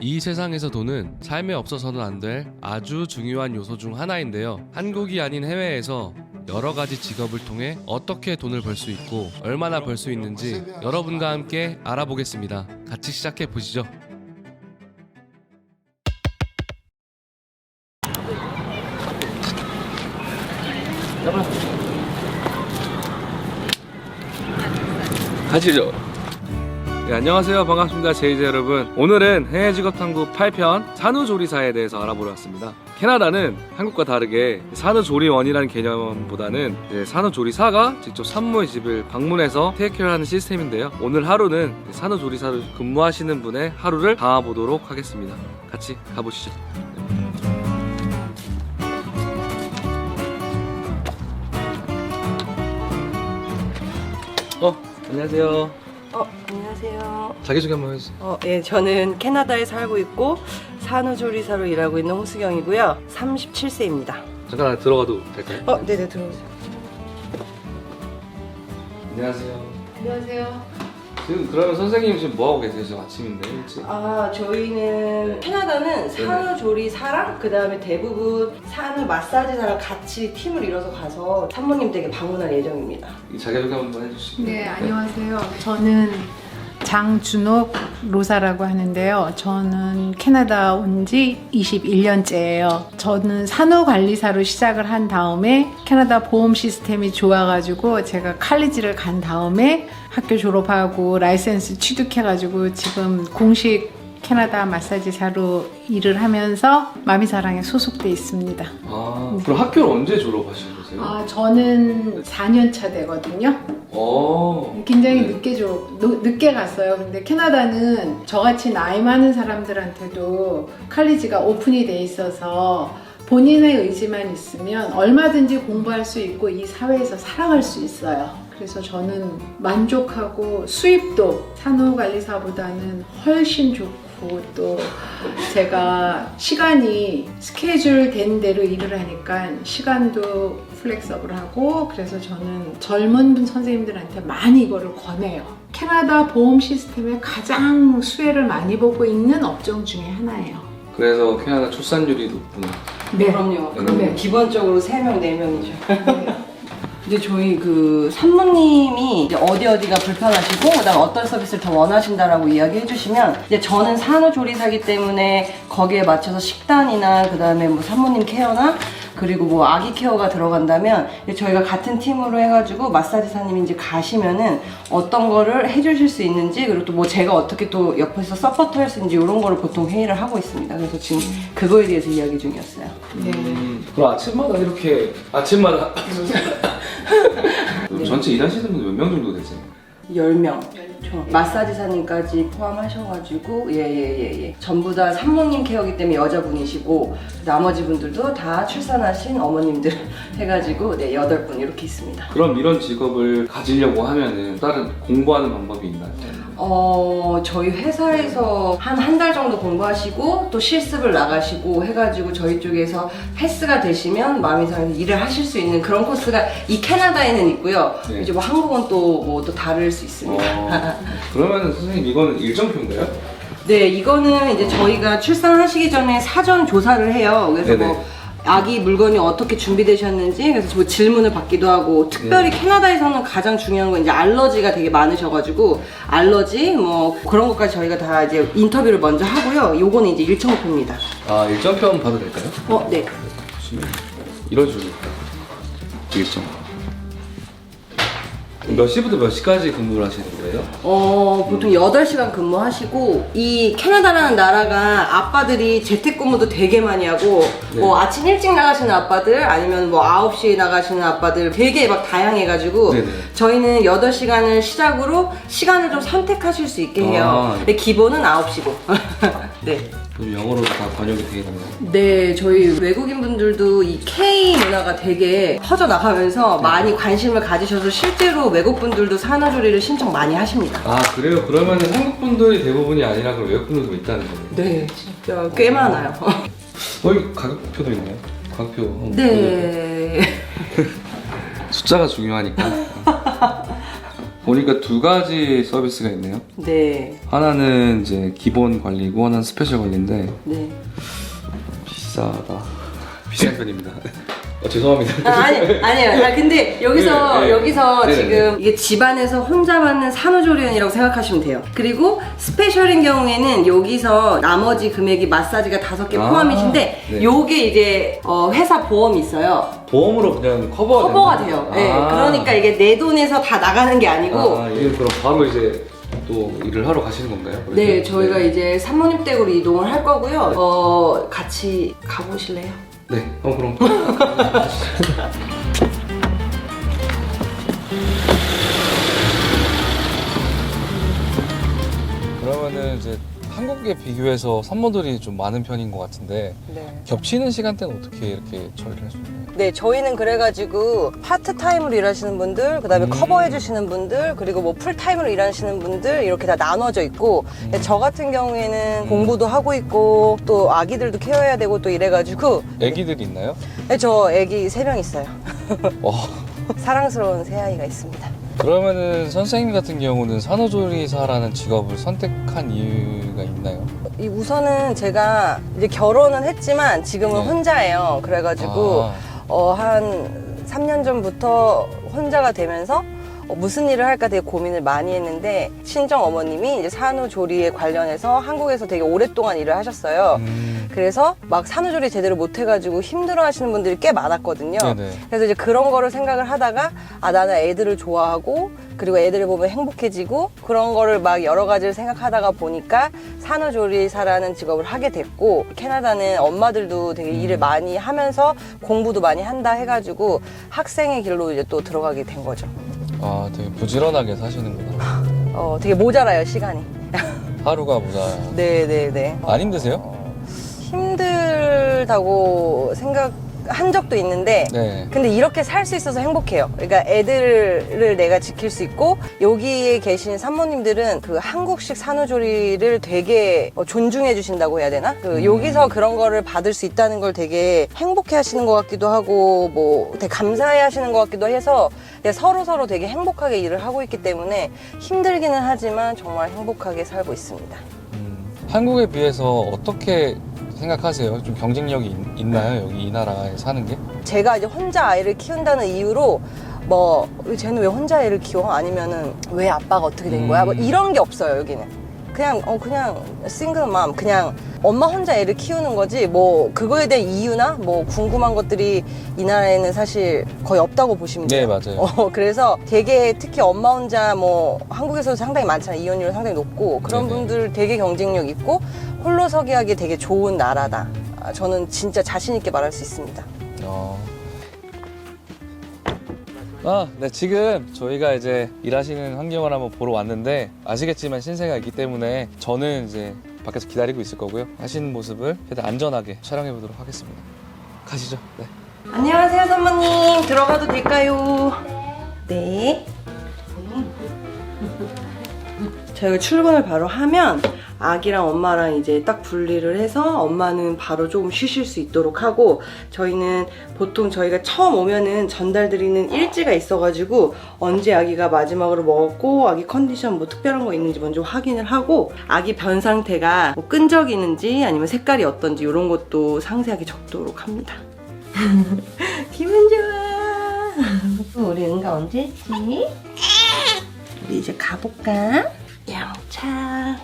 이 세상에서 돈은 삶에 없어서는 안 될 아주 중요한 요소 중 하나인데요. 한국이 아닌 해외에서 여러 가지 직업을 통해 어떻게 돈을 벌 수 있고 얼마나 벌 수 있는지 여러분과 함께 알아보겠습니다. 같이 시작해 보시죠. 가시죠. 네, 안녕하세요. 반갑습니다. 제이제 여러분. 오늘은 해외 직업 탐구 8편 산후조리사에 대해서 알아보려 왔습니다. 캐나다는 한국과 다르게 산후조리원이라는 개념보다는 산후조리사가 직접 산모의 집을 방문해서 테이크를 하는 시스템인데요. 오늘 하루는 산후조리사로 근무하시는 분의 하루를 담아보도록 하겠습니다. 같이 가보시죠. 어, 안녕하세요. 어, 안녕하세요. 자기소개 한번 해주세요. 어, 예, 저는 캐나다에 살고 있고 산후조리사로 일하고 있는 홍수경이고요. 37세입니다. 잠깐 들어가도 될까요? 어, 네네 들어오세요. 안녕하세요. 안녕하세요. 지금 그러면 선생님 지금 뭐 하고 계세요? 지금 아침인데 일찍. 아, 저희는 캐나다는 산후조리 사랑 그 다음에 대부분 산후 마사지 사랑 같이 팀을 이뤄서 가서 산모님 댁에 방문할 예정입니다. 이 자기소개 한번 해주시고. 네, 안녕하세요. 저는 장준옥 로사라고 하는데요. 저는 캐나다 온 지 21년째예요. 저는 산후관리사로 시작을 한 다음에 캐나다 보험 시스템이 좋아가지고 제가 칼리지를 간 다음에 학교 졸업하고 라이센스 취득해가지고 지금 공식 캐나다 마사지 사로 일을 하면서 마미사랑에 소속돼 있습니다. 아 그럼 학교를 언제 졸업하신 거세요? 아, 저는 4년 차 되거든요. 어. 굉장히 네. 늦게 줘, 노- 늦게 갔어요. 근데 캐나다는 저같이 나이 많은 사람들한테도 칼리지가 오픈이 돼 있어서 본인의 의지만 있으면 얼마든지 공부할 수 있고 이 사회에서 살아갈 수 있어요. 그래서 저는 만족하고 수입도 산후관리사보다는 훨씬 좋고 또 제가 시간이 스케줄 된 대로 일을 하니까 시간도 플렉서블하고 그래서 저는 젊은 분 선생님들한테 많이 이거를 권해요. 캐나다 보험 시스템에 가장 수혜를 많이 보고 있는 업종 중에 하나예요. 그래서 캐나다 출산율이 높구나. 네. 그럼요. 네. 그러면 기본적으로 3명, 4명이죠. 이제 저희 그 산모님이 이제 어디 어디가 불편하시고 그다음 어떤 서비스를 더 원하신다라고 이야기해 주시면 이제 저는 산후조리사기 때문에 거기에 맞춰서 식단이나 그다음에 뭐 산모님 케어나 그리고 뭐 아기 케어가 들어간다면 이제 저희가 같은 팀으로 해가지고 마사지사님이 이제 가시면은 어떤 거를 해주실 수 있는지 그리고 또 뭐 제가 어떻게 또 옆에서 서포트 할 수 있는지 이런 거를 보통 회의를 하고 있습니다. 그래서 지금 그거에 대해서 이야기 중이었어요. 네. 음, 그럼 아침마다 이렇게 아침마다 그럼 전체 일하시는 분몇명 정도 되세요? 10명. 마사지사님까지 포함하셔가지고, 예, 예, 예, 예. 전부 다 산모님 케어기 때문에 여자분이시고, 나머지 분들도 다 출산하신 어머님들 해가지고, 네, 8분 이렇게 있습니다. 그럼 이런 직업을 가지려고 하면은 다른 공부하는 방법이 있나요? 어, 저희 회사에서 한 한 달 정도 공부하시고, 또 실습을 나가시고 해가지고 저희 쪽에서 패스가 되시면 마음 이상에서 일을 하실 수 있는 그런 코스가 이 캐나다에는 있고요. 네. 이제 뭐 한국은 또 뭐 또 다를 수 있습니다. 어, 그러면은 선생님 이거는 일정표인가요? 네, 이거는 이제 저희가 출산하시기 전에 사전 조사를 해요. 그래서 네네. 뭐 아기 물건이 어떻게 준비되셨는지 그래서 뭐 질문을 받기도 하고 특별히 네. 캐나다에서는 가장 중요한 건 이제 알러지가 되게 많으셔가지고 알러지 뭐 그런 것까지 저희가 다 이제 인터뷰를 먼저 하고요. 요거는 이제 일정표입니다. 아 일정표 한번 봐도 될까요? 어, 네. 보시면 이런 식으로 일정. 몇 시부터 몇 시까지 근무를 하시는 거예요? 어, 보통 8시간 근무하시고, 이 캐나다라는 나라가 아빠들이 재택근무도 되게 많이 하고, 네. 뭐 아침 일찍 나가시는 아빠들, 아니면 뭐 9시에 나가시는 아빠들 되게 막 다양해가지고, 네네. 저희는 8시간을 시작으로 시간을 좀 선택하실 수 있게 해요. 아. 근데 기본은 9시고. 네. 그럼 영어로 다 번역이 되겠네요. 네, 저희 외국인 분들도 이 K 문화가 되게 퍼져 나가면서 네. 많이 관심을 가지셔서 실제로 외국 분들도 산후조리를 신청 많이 하십니다. 아 그래요? 그러면은 한국 분들이 대부분이 아니라 그럼 외국 분들도 있다는 거네요. 네, 진짜 꽤 많아요. 여기 가격표도 있네요. 가격표. 한번 보여드릴까요? 네. 숫자가 중요하니까. 보니까 두 가지 서비스가 있네요. 네. 하나는 이제 기본 관리고 하나는 스페셜 관리인데 네. 비싸다. 비싼 편입니다. 어, 죄송합니다. 아, 아니, 아니에요. 아, 근데 여기서, 네, 네. 여기서 네, 네, 지금 이게 집안에서 혼자 받는 산후조리원이라고 생각하시면 돼요. 그리고 스페셜인 경우에는 여기서 나머지 금액이 마사지가 다섯 개 아, 포함이신데, 네. 요게 이제 어, 회사 보험이 있어요. 보험으로 그냥 커버가 커버가 돼요. 거예요? 네, 아. 그러니까 이게 내 돈에서 다 나가는 게 아니고, 아, 이게 그럼 바로 이제 또 일을 하러 가시는 건가요? 네, 저희가 이제 산모님 댁으로 이동을 할 거고요. 어, 같이 가보실래요? 네, 어 그럼. 그러면은 이제 한국에 비교해서 산모들이 좀 많은 편인 것 같은데 네. 겹치는 시간대는 어떻게 이렇게 처리를 할 수 있나요? 네, 저희는 그래가지고 파트타임으로 일하시는 분들, 그 다음에 음. 커버해주시는 분들, 그리고 뭐 풀타임으로 일하시는 분들, 이렇게 다 나눠져 있고, 근데 저 같은 경우에는 공부도 하고 있고, 또 아기들도 케어해야 되고 또 이래가지고, 아기들이 있나요? 네, 저 아기 세 명 있어요. 와. 사랑스러운 새 아이가 있습니다. 그러면은 선생님 같은 경우는 산후조리사라는 직업을 선택한 이유가 있나요? 이 우선은 제가 이제 결혼은 했지만 지금은 네. 혼자예요. 그래가지고, 아, 어, 한 3년 전부터 혼자가 되면서 어, 무슨 일을 할까 되게 고민을 많이 했는데 친정 어머님이 이제 산후조리에 관련해서 한국에서 되게 오랫동안 일을 하셨어요. 음, 그래서 막 산후조리 제대로 못 해가지고 힘들어 하시는 분들이 꽤 많았거든요. 네네. 그래서 이제 그런 거를 생각을 하다가 아 나는 애들을 좋아하고 그리고 애들을 보면 행복해지고 그런 거를 막 여러 가지를 생각하다가 보니까 산후조리사라는 직업을 하게 됐고 캐나다는 엄마들도 되게 일을 많이 하면서 공부도 많이 한다 해가지고 학생의 길로 이제 또 들어가게 된 거죠. 아, 되게 부지런하게 사시는구나. 어 되게 모자라요 시간이. 하루가 모자. 네네네. 안 힘드세요? 힘들다고 생각 한 적도 있는데 네. 근데 이렇게 살 수 있어서 행복해요. 그러니까 애들을 내가 지킬 수 있고 여기에 계신 산모님들은 그 한국식 산후조리를 되게 어, 존중해 주신다고 해야 되나? 그 여기서 그런 거를 받을 수 있다는 걸 되게 행복해 하시는 것 같기도 하고 뭐 되게 감사해 하시는 것 같기도 해서 서로 서로 되게 행복하게 일을 하고 있기 때문에 힘들기는 하지만 정말 행복하게 살고 있습니다. 음, 한국에 비해서 어떻게 생각하세요? 좀 경쟁력이 있, 있나요? 여기 이 나라에 사는 게? 제가 이제 혼자 아이를 키운다는 이유로 뭐 쟤는 왜 혼자 애를 키워 아니면은 왜 아빠가 어떻게 된 거야 뭐 음. 이런 게 없어요 여기는 그냥 어 그냥 싱글맘 그냥 엄마 혼자 애를 키우는 거지 뭐 그거에 대한 이유나 뭐 궁금한 것들이 이 나라에는 사실 거의 없다고 보시면 네, 돼요. 맞아요. 어, 그래서 되게 특히 엄마 혼자 뭐 한국에서도 상당히 많잖아요. 이혼율 상당히 높고 그런 네네. 분들 되게 경쟁력 있고 홀로 서기 하기 되게 좋은 나라다. 아, 저는 진짜 자신 있게 말할 수 있습니다. 어. 아, 네, 지금 저희가 이제 일하시는 환경을 한번 보러 왔는데 아시겠지만 신세가 있기 때문에 저는 이제 밖에서 기다리고 있을 거고요. 하시는 모습을 최대한 안전하게 촬영해 보도록 하겠습니다. 가시죠. 네. 안녕하세요, 사모님. 들어가도 될까요? 네. 저희가 출근을 바로 하면 아기랑 엄마랑 이제 딱 분리를 해서 엄마는 바로 조금 쉬실 수 있도록 하고 저희는 보통 저희가 처음 오면은 전달드리는 일지가 있어가지고 언제 아기가 마지막으로 먹었고 아기 컨디션 뭐 특별한 거 있는지 먼저 확인을 하고 아기 변 상태가 뭐 끈적이는지 아니면 색깔이 어떤지 이런 것도 상세하게 적도록 합니다. 기분 좋아. 우리 은가 언제 했지? 우리 이제 가볼까? 영차.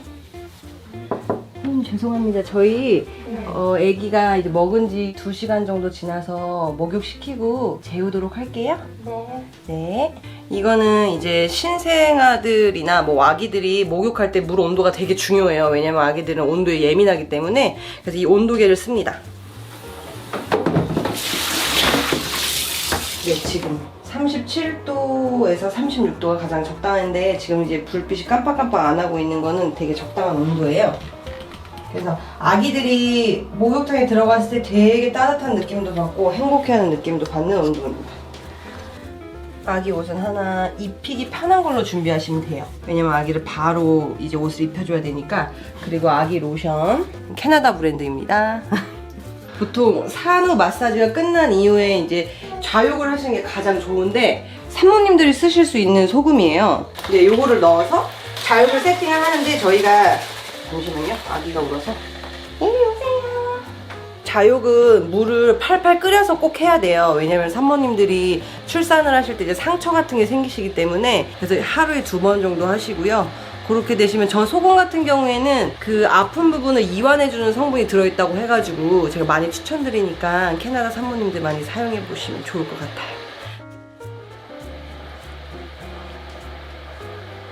음, 죄송합니다. 저희 어, 아기가 이제 먹은 지 2시간 정도 지나서 목욕시키고 재우도록 할게요. 네. 네. 이거는 이제 신생아들이나 뭐 아기들이 목욕할 때 물 온도가 되게 중요해요. 왜냐면 아기들은 온도에 예민하기 때문에 그래서 이 온도계를 씁니다. 네, 지금 37도에서 36도가 가장 적당한데 지금 이제 불빛이 깜빡깜빡 안 하고 있는 거는 되게 적당한 온도예요. 그래서 아기들이 목욕탕에 들어갔을 때 되게 따뜻한 느낌도 받고 행복해하는 느낌도 받는 온도입니다. 아기 옷은 하나 입히기 편한 걸로 준비하시면 돼요. 왜냐면 아기를 바로 이제 옷을 입혀줘야 되니까. 그리고 아기 로션 캐나다 브랜드입니다. 보통 산후 마사지가 끝난 이후에 이제 좌욕을 하시는 게 가장 좋은데 산모님들이 쓰실 수 있는 소금이에요. 이제 요거를 넣어서 자육을 세팅을 하는데 저희가 잠시만요. 아기가 울어서. 이리 오세요. 자육은 물을 팔팔 끓여서 꼭 해야 돼요. 왜냐면 산모님들이 출산을 하실 때 이제 상처 같은 게 생기시기 때문에 그래서 하루에 두 번 정도 하시고요. 그렇게 되시면 전 소금 같은 경우에는 그 아픈 부분을 이완해주는 성분이 들어있다고 해가지고 제가 많이 추천드리니까 캐나다 산모님들 많이 사용해 보시면 좋을 것 같아요.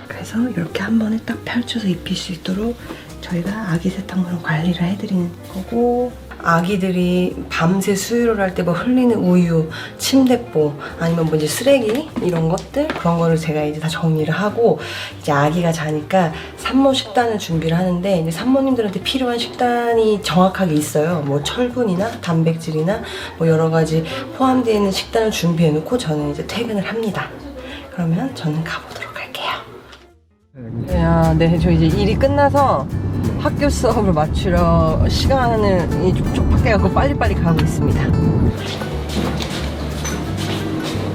그래서 이렇게 한 번에 딱 펼쳐서 입힐 수 있도록 저희가 아기 세탁물은 관리를 해드리는 거고 아기들이 밤새 수유를 할 때 뭐 흘리는 우유, 침대보 아니면 뭐 이제 쓰레기 이런 것들 그런 거를 제가 이제 다 정리를 하고 이제 아기가 자니까 산모 식단을 준비를 하는데 이제 산모님들한테 필요한 식단이 정확하게 있어요. 뭐 철분이나 단백질이나 뭐 여러 가지 포함되어 있는 식단을 준비해 놓고 저는 이제 퇴근을 합니다. 그러면 저는 가보도록. 야, 네, 저 이제 일이 끝나서 학교 수업을 맞추러 시간을 이 촉박해 갖고 빨리빨리 가고 있습니다.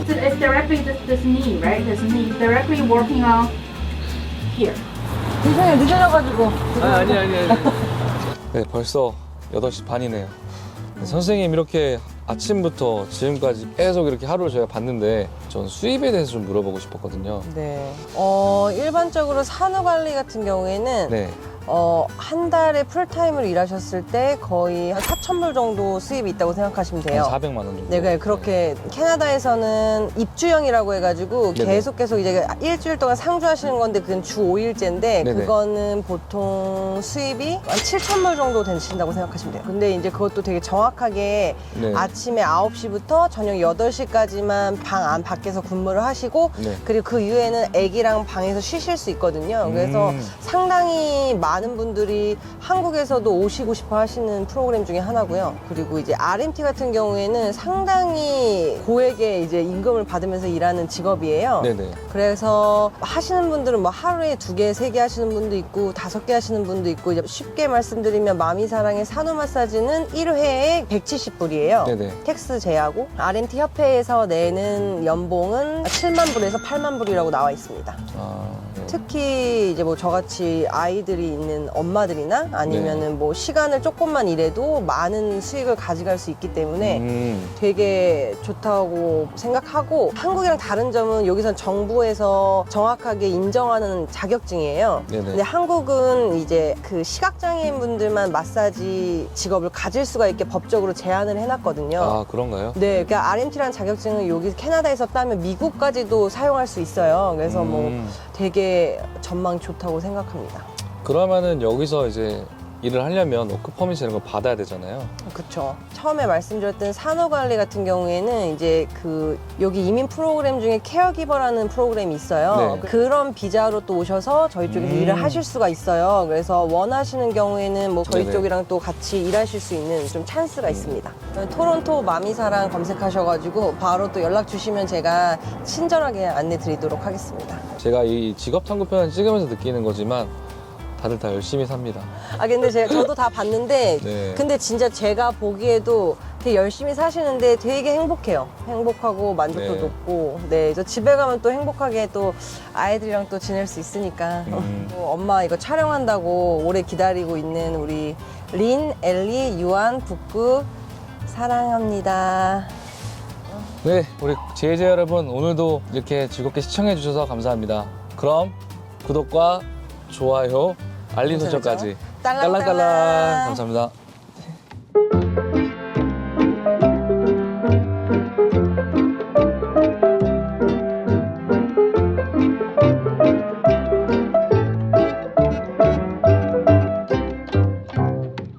It's directly this, this knee, right? This knee is directly working on here. 죄송해요, 늦어져가지고. 아니 아니 아니 아니. 네 벌써 8시 반이네요. 선생님 이렇게 아침부터 지금까지 계속 이렇게 하루를 저희가 봤는데 전 수입에 대해서 좀 물어보고 싶었거든요. 네. 어, 일반적으로 산후 관리 같은 경우에는 네. 어, 한 달에 풀타임으로 일하셨을 때 거의 한 4,000불 정도 수입이 있다고 생각하시면 돼요. 한 400만 원 정도. 네, 그- 그렇게 캐나다에서는 입주형이라고 해가지고 네네. 계속 계속 이제 일주일 동안 상주하시는 건데 그건 주 5일제인데 네네. 그거는 보통 수입이 한 7,000불 정도 되신다고 생각하시면 돼요. 근데 이제 그것도 되게 정확하게 네. 아침에 9시부터 저녁 8시까지만 방 안 밖에서 근무를 하시고 네. 그리고 그 이후에는 아기랑 방에서 쉬실 수 있거든요. 그래서 음. 상당히 많은 분들이 한국에서도 오시고 싶어 하시는 프로그램 중에 하나고요. 그리고 이제 RMT 같은 경우에는 상당히 고액의 이제 임금을 받으면서 일하는 직업이에요. 네네. 그래서 하시는 분들은 뭐 하루에 두 개, 세 개 하시는 분도 있고 다섯 개 하시는 분도 있고 이제 쉽게 말씀드리면 마미사랑의 산후 마사지는 1회에 170불이에요. 네네. 텍스 제하고 RMT 협회에서 내는 연봉은 7만 불에서 8만 불이라고 나와 있습니다. 아, 네. 특히 이제 뭐 저같이 아이들이 있는 엄마들이나 아니면은 뭐 시간을 조금만 일해도 많은 수익을 가져갈 수 있기 때문에 음. 되게 좋다고 생각하고 한국이랑 다른 점은 여기선 정부에서 정확하게 인정하는 자격증이에요. 네네. 근데 한국은 이제 그 시각장애인 분들만 마사지 직업을 가질 수가 있게 법적으로 제한을 해놨거든요. 아 그런가요? 네, 그러니까 RMT라는 자격증을 여기 캐나다에서 따면 미국까지도 사용할 수 있어요. 그래서 뭐 음. 되게 전망 좋다고 생각합니다. 그러면은 여기서 이제 일을 하려면 워크 퍼밋 이런 거 받아야 되잖아요. 그쵸. 처음에 말씀드렸던 산후관리 같은 경우에는 이제 그 여기 이민 프로그램 중에 케어기버라는 프로그램이 있어요. 네. 그런 비자로 또 오셔서 저희 쪽에서 음. 일을 하실 수가 있어요. 그래서 원하시는 경우에는 뭐 저희 네네. 쪽이랑 또 같이 일하실 수 있는 좀 찬스가 있습니다. 토론토 마미사랑 검색하셔가지고 바로 또 연락 주시면 제가 친절하게 안내 드리도록 하겠습니다. 제가 이 직업 탐구 편을 찍으면서 느끼는 거지만 다들 다 열심히 삽니다. 아 근데 제가 저도 다 봤는데 네. 근데 진짜 제가 보기에도 되게 열심히 사시는데 되게 행복해요. 행복하고 만족도 네. 높고 네 저 집에 가면 또 행복하게 또 아이들이랑 또 지낼 수 있으니까 음. 또 엄마 이거 촬영한다고 오래 기다리고 있는 우리 린, 엘리, 유한, 북구 사랑합니다. 네, 우리 제이제 여러분 오늘도 이렇게 즐겁게 시청해 주셔서 감사합니다. 그럼 구독과 좋아요, 알림. 설정까지 딸랑딸랑. 깔랑깔랑 감사합니다.